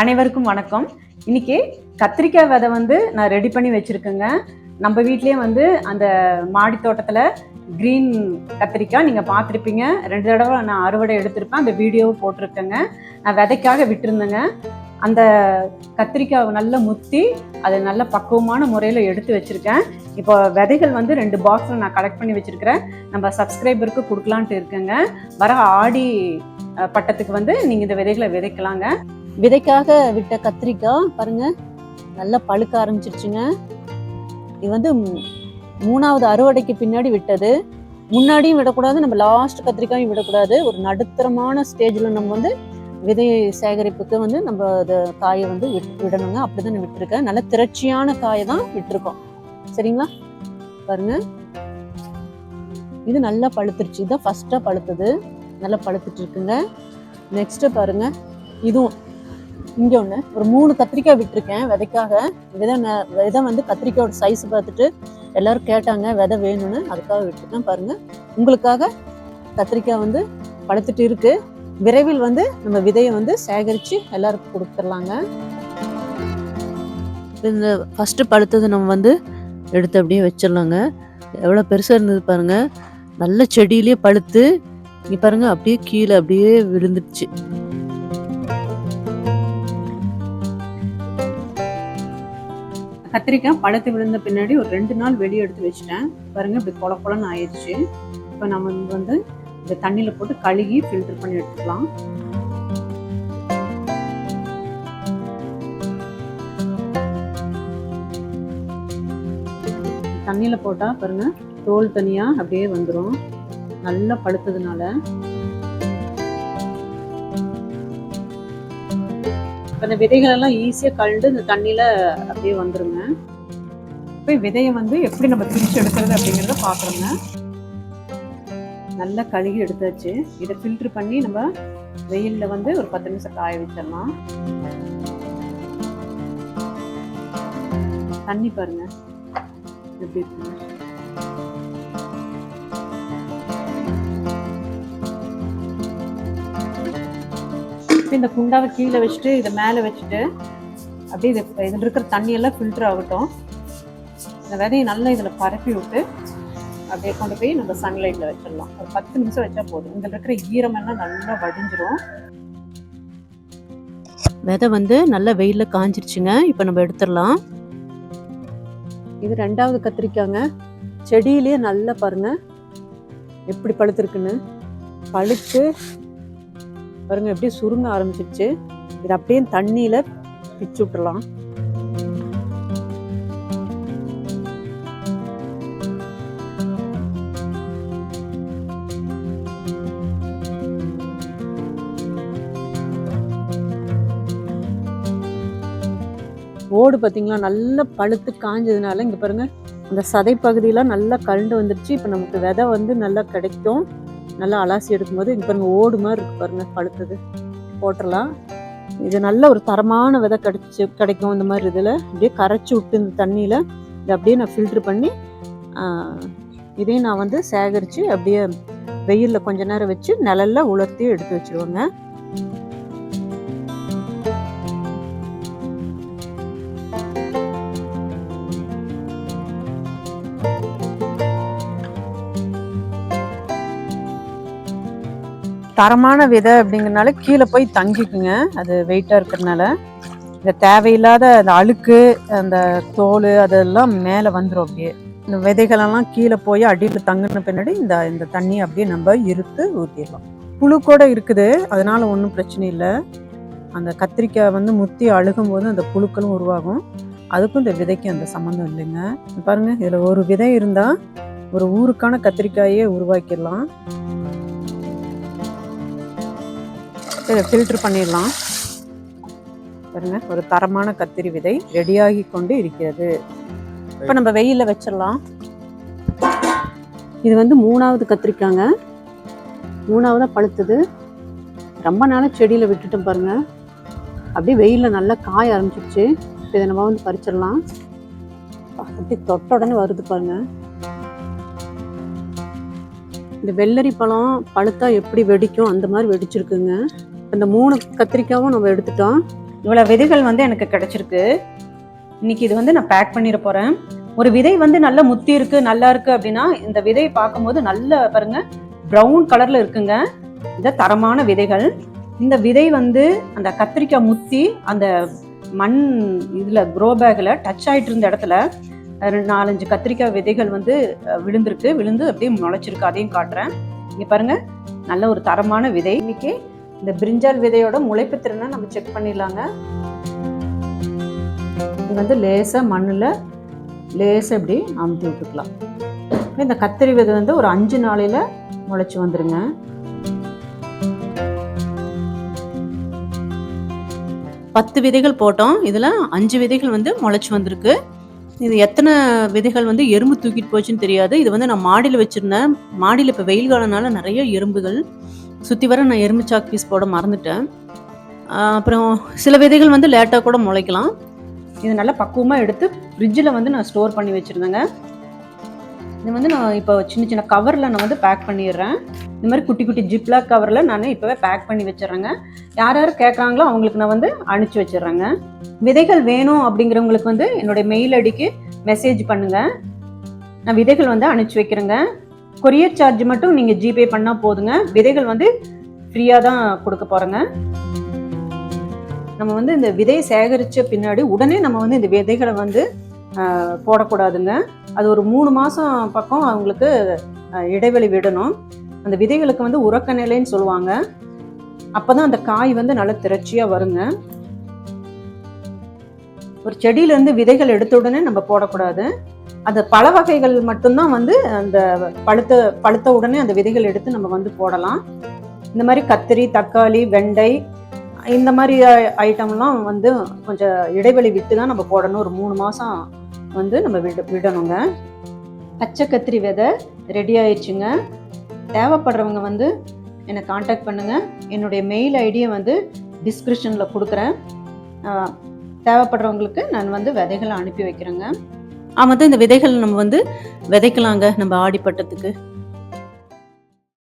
அனைவருக்கும் வணக்கம். இன்னைக்கு கத்திரிக்காய் விதை வந்து நான் ரெடி பண்ணி வச்சிருக்கேங்க. நம்ம வீட்லயே வந்து அந்த மாடி தோட்டத்தில் க்ரீன் கத்திரிக்காய் நீங்கள் பார்த்துருப்பீங்க. ரெண்டு தடவை நான் அறுவடை எடுத்திருப்பேன். அந்த வீடியோவை போட்டிருக்கேங்க. நான் விதைக்காக விட்டுருந்தேங்க. அந்த கத்திரிக்காயை நல்லா முத்தி அதை நல்ல பக்குவமான முறையில் எடுத்து வச்சுருக்கேன். இப்போ விதைகள் வந்து ரெண்டு பாக்ஸில் நான் கலெக்ட் பண்ணி வச்சுருக்கிறேன். நம்ம சப்ஸ்கிரைபருக்கு கொடுக்கலான்ட்டு இருக்கேங்க. வர ஆடி பட்டத்துக்கு வந்து நீங்கள் இந்த விதைகளை விதைக்கலாங்க. விதைக்காக விட்ட கத்திரிக்காய் பாருங்க நல்லா பழுக்க ஆரம்பிச்சிருச்சுங்க. இது வந்து மூணாவது அறுவடைக்கு பின்னாடி விட்டது. முன்னாடியும் விடக்கூடாது நம்ம லாஸ்ட் கத்திரிக்காயும் விடக்கூடாது. ஒரு நடுத்தரமான ஸ்டேஜில் நம்ம வந்து விதை சேகரிப்புக்கு வந்து நம்ம அதை காயை வந்து விட்- விடணுங்க. அப்படிதான் தான் விட்டுருக்கேன் நல்ல திரட்சியான காயை தான் விட்டுருக்கோம். சரிங்களா? பாருங்க. இது நல்லா பழுத்துருச்சு. இதுதான் ஃபஸ்ட்டாக பழுத்தது. நல்லா பழுத்துட்டு இருக்குங்க. நெக்ஸ்ட்டு பாருங்க. இதுவும் இங்கே ஒன்று ஒரு மூணு கத்திரிக்காய் விட்டுருக்கேன் விதைக்காக. விதை ந- விதை வந்து கத்திரிக்காயோட சைஸ் பார்த்துட்டு எல்லாரும் கேட்டாங்க விதை வேணும்னு. அதுக்காக விட்டுருக்கேன் பாருங்கள் உங்களுக்காக கத்திரிக்காய் வந்து பழுத்துட்டு இருக்குது விரைவில் வந்து நம்ம விதையை வந்து சேகரித்து எல்லாருக்கும் கொடுத்துடலாங்க. இந்த ஃபஸ்ட்டு பழுத்தது நம்ம வந்து எடுத்து அப்படியே வச்சிடலாங்க. எவ்வளோ பெருசாக இருந்தது பாருங்கள் நல்ல செடியிலே பழுத்து இங்கே பாருங்கள் அப்படியே கீழே அப்படியே விழுந்துடுச்சு. கத்திரிக்காய் பழுத்து விழுந்த பின்னாடி ஒரு ரெண்டு நாள் வெளியே எடுத்து வச்சுட்டேன். பாருங்க இப்படி கொல கொலன்னு ஆயிடுச்சு. இப்போ நம்ம வந்து வந்து இந்த தண்ணியில் போட்டு கழுகி ஃபில்டர் பண்ணி எடுத்துக்கலாம். தண்ணியில் போட்டால் பாருங்க தோல் தனியாக அப்படியே வந்துடும் நல்லா பழுத்ததுனால. இப்போ இந்த விதைகளெல்லாம் ஈஸியாக கழுண்டு இந்த தண்ணியில் அப்படியே வந்துருங்க. இப்போ விதையை வந்து எப்படி நம்ம பிரித்து எடுக்கிறது அப்படிங்கிறத பார்க்குறோங்க. நல்லா கழுகி எடுத்தாச்சு. இதை ஃபில்ட்ரு பண்ணி நம்ம வெயிலில் வந்து ஒரு பத்து நிமிஷம் காய வச்சிடலாம். தண்ணி பாருங்க. எப்படி இருக்குங்க இப்போ இந்த குண்டாவை கீழே வச்சுட்டு இதை மேலே வச்சுட்டு அப்படியே இது இதில் இருக்கிற தண்ணியெல்லாம் ஃபில்டர் ஆகட்டும். இந்த விதையை நல்லா இதில் பரப்பி விட்டு அப்படியே கொண்டு போய் நம்ம சன்லைட்டில் வச்சிடலாம். ஒரு பத்து நிமிஷம் வச்சா போதும். இதில் இருக்கிற ஈரமெல்லாம் நல்லா வடிஞ்சிரும். விதை வந்து நல்லா வெயிலில் காஞ்சிருச்சுங்க. இப்போ நம்ம எடுத்துடலாம். இது ரெண்டாவது கத்திரிக்காங்க. செடியிலேயே நல்லா பாருங்க. எப்படி பழுத்திருக்குன்னு. பழுத்து பாருங்க அப்படியே சுருங்க ஆரம்பிச்சிருச்சு. இது அப்படியே தண்ணியில பிச்சு விட்டுறலாம். ஓடு பார்த்தீங்களா நல்லா பழுத்து காஞ்சதுனால இங்கே பாருங்க அந்த சதை பகுதியெல்லாம் நல்லா கழுண்டு வந்துருச்சு. இப்போ நமக்கு விதை வந்து நல்லா கிடைக்கும். நல்லா அலாசி எடுக்கும்போது இங்கே பாருங்கள் ஓடு மாதிரி இருக்கு பாருங்க பழுத்தது. போட்டுடலாம் இது நல்ல ஒரு தரமான விதை கிடைச்சி கிடைக்கும் இந்த மாதிரி இதில். அப்படியே கரைச்சி விட்டு இந்த தண்ணியில் இதை அப்படியே நான் ஃபில்ட்ரு பண்ணி இதையும் நான் வந்து சேகரித்து அப்படியே வெயிலில் கொஞ்ச நேரம் வச்சு நிழல்ல உலர்த்தி எடுத்து வச்சிருவேங்க. தரமான விதை அப்படிங்கிறனால கீழே போய் தங்கிக்குங்க. அது வெயிட்டாக இருக்கிறதுனால. இந்த தேவையில்லாத அந்த அழுக்கு அந்த தோல் அதெல்லாம் மேலே வந்துடும் அப்படியே. இந்த விதைகளெல்லாம் கீழே போய் அடியில் தங்கின பின்னாடி இந்த இந்த தண்ணி அப்படியே நம்ம இருத்து ஊற்றிடலாம் புழு கூட இருக்குது. அதனால் ஒன்றும் பிரச்சனை இல்லை. அந்த கத்திரிக்காய் வந்து முத்தி அழுகும் போது அந்த புழுக்களும் உருவாகும். அதுக்கும் இந்த விதைக்கு அந்த சம்மந்தம் இல்லைங்க. பாருங்கள் இதில் ஒரு விதை இருந்தால் ஒரு ஊருக்கான கத்திரிக்காயே உருவாக்கிடலாம். இதை ஃபில்டர் பண்ணிடலாம். பாருங்க ஒரு தரமான கத்திரி விதை ரெடியாகி கொண்டு இருக்கிறது. இப்போ நம்ம வெயிலில் வச்சிடலாம். இது வந்து மூணாவது கத்திரிக்காங்க. மூணாவதாக பழுத்தது. ரொம்ப நாளாக செடியில் விட்டுட்டோம் பாருங்க. அப்படியே வெயிலில் நல்லா காய ஆரம்பிச்சிருச்சு. இப்போ இதை நம்ம வந்து பறிச்சிடலாம். அப்படி தொட்ட உடனே வருது பாருங்க. இந்த வெள்ளரி பழம் பழுத்தா எப்படி வெடிக்கும் அந்த மாதிரி வெடிச்சிருக்குங்க. இந்த மூணு கத்திரிக்காவும் நம்ம எடுத்துட்டோம். இவ்வளோ விதைகள் வந்து எனக்கு கிடைச்சிருக்கு. இன்னைக்கு இது வந்து நான் பேக் பண்ணிட போறேன். ஒரு விதை வந்து நல்ல முத்தி இருக்கு நல்லா இருக்கு அப்படின்னா இந்த விதை பார்க்கும்போது நல்ல பாருங்க ப்ரௌன் கலர்ல இருக்குங்க. இந்த தரமான விதைகள். இந்த விதை வந்து அந்த கத்திரிக்காய் முத்தி அந்த மண் இதுல க்ரோ பேக்ல டச் ஆயிட்டு இருந்த இடத்துல ரெண்டு நாலஞ்சு கத்திரிக்காய் விதைகள் வந்து விழுந்திருக்கு. விழுந்து அப்படியே முளைச்சிருக்கு. அதையும் காட்டுறேன். இங்க பாருங்க நல்ல ஒரு தரமான விதை. இன்னைக்கு இந்த பிரிஞ்சால் விதையோட முளைப்பு திறனை நம்ம செக் பண்ணிடலாங்க. இது வந்து லேசாக மண்ணில் லேசாக இப்படி அமுத்தி விட்டுக்கலாம். இந்த கத்திரி விதை வந்து ஒரு அஞ்சு நாளையில் முளைச்சி வந்துடுங்க பத்து விதைகள் போட்டோம். இதில் அஞ்சு விதைகள் வந்து முளைச்சி வந்திருக்கு. இது எத்தனை விதைகள் வந்து எறும்பு தூக்கிட்டு போச்சுன்னு தெரியாது. இது வந்து நான் மாடியில் வச்சுருந்தேன். மாடியில் இப்போ வெயில் காலனால நிறைய எறும்புகள். சுற்றி வர நான் எறும்பு சாக் பீஸ் போட மறந்துட்டேன். அப்புறம் சில விதைகள் வந்து லேட்டாக கூட முளைக்கலாம். இது நல்லா பக்குவமாக எடுத்து ஃப்ரிட்ஜில் வந்து நான் ஸ்டோர் பண்ணி வச்சுருந்தேங்க. இது வந்து நான் இப்போ சின்ன சின்ன கவரில் நான் வந்து பேக் பண்ணிடுறேன். இந்த மாதிரி குட்டி குட்டி ஜிப்லாக் கவரில் நான் இப்போவே பேக் பண்ணி வச்சிடுறேங்க. யார் யார் கேட்குறாங்களோ அவங்களுக்கு நான் வந்து அனுப்பிச்சி வச்சிடுறேங்க. விதைகள் வேணும் அப்படிங்கிறவங்களுக்கு வந்து என்னுடைய மெயில் ஐடிக்கு மெசேஜ் பண்ணுங்கள் நான் விதைகள் வந்து அனுப்பிச்சி வைக்கிறேங்க. கொரியர் சார்ஜ் மட்டும் நீங்கள் ஜிபே பண்ணால் போதுங்க. விதைகள் வந்து ஃப்ரீயாக தான் கொடுக்க போகிறோங்க நம்ம வந்து இந்த விதையை சேகரித்த பின்னாடி உடனே நம்ம வந்து இந்த விதைகளை வந்து ஆஹ், போடக்கூடாதுங்க. அது ஒரு மூணு மாதம் பக்கம் அவங்களுக்கு இடைவெளி விடணும். அந்த விதைகளுக்கு வந்து உறக்க நிலைன்னு சொல்லுவாங்க. அப்பதான் அந்த காய் வந்து நல்ல திரட்சியாக வருங்க. ஒரு செடியிலேருந்து விதைகள் எடுத்த உடனே நம்ம போடக்கூடாது. அந்த பல வகைகள் மட்டும்தான் வந்து அந்த பழுத்த பழுத்த உடனே அந்த விதைகள் எடுத்து நம்ம வந்து போடலாம். இந்த மாதிரி கத்திரி தக்காளி வெண்டை இந்த மாதிரி ஐட்டம்லாம் வந்து கொஞ்சம் இடைவெளி விட்டு தான் நம்ம போடணும். ஒரு மூணு மாதம் வந்து நம்ம விட விடணுங்க. பச்சை கத்திரி விதை ரெடி ஆயிடுச்சுங்க. தேவைப்படுறவங்க வந்து என்னை காண்டாக்ட் பண்ணுங்கள் என்னுடைய மெயில் ஐடியை வந்து டிஸ்கிரிப்ஷனில் கொடுக்குறேன். தேவைப்படுறவங்களுக்கு நான் வந்து விதைகளை அனுப்பி வைக்கிறேங்க. அவன் தான் இந்த விதைகள் நம்ம வந்து விதைக்கலாங்க நம்ம ஆடிப்பட்டத்துக்கு.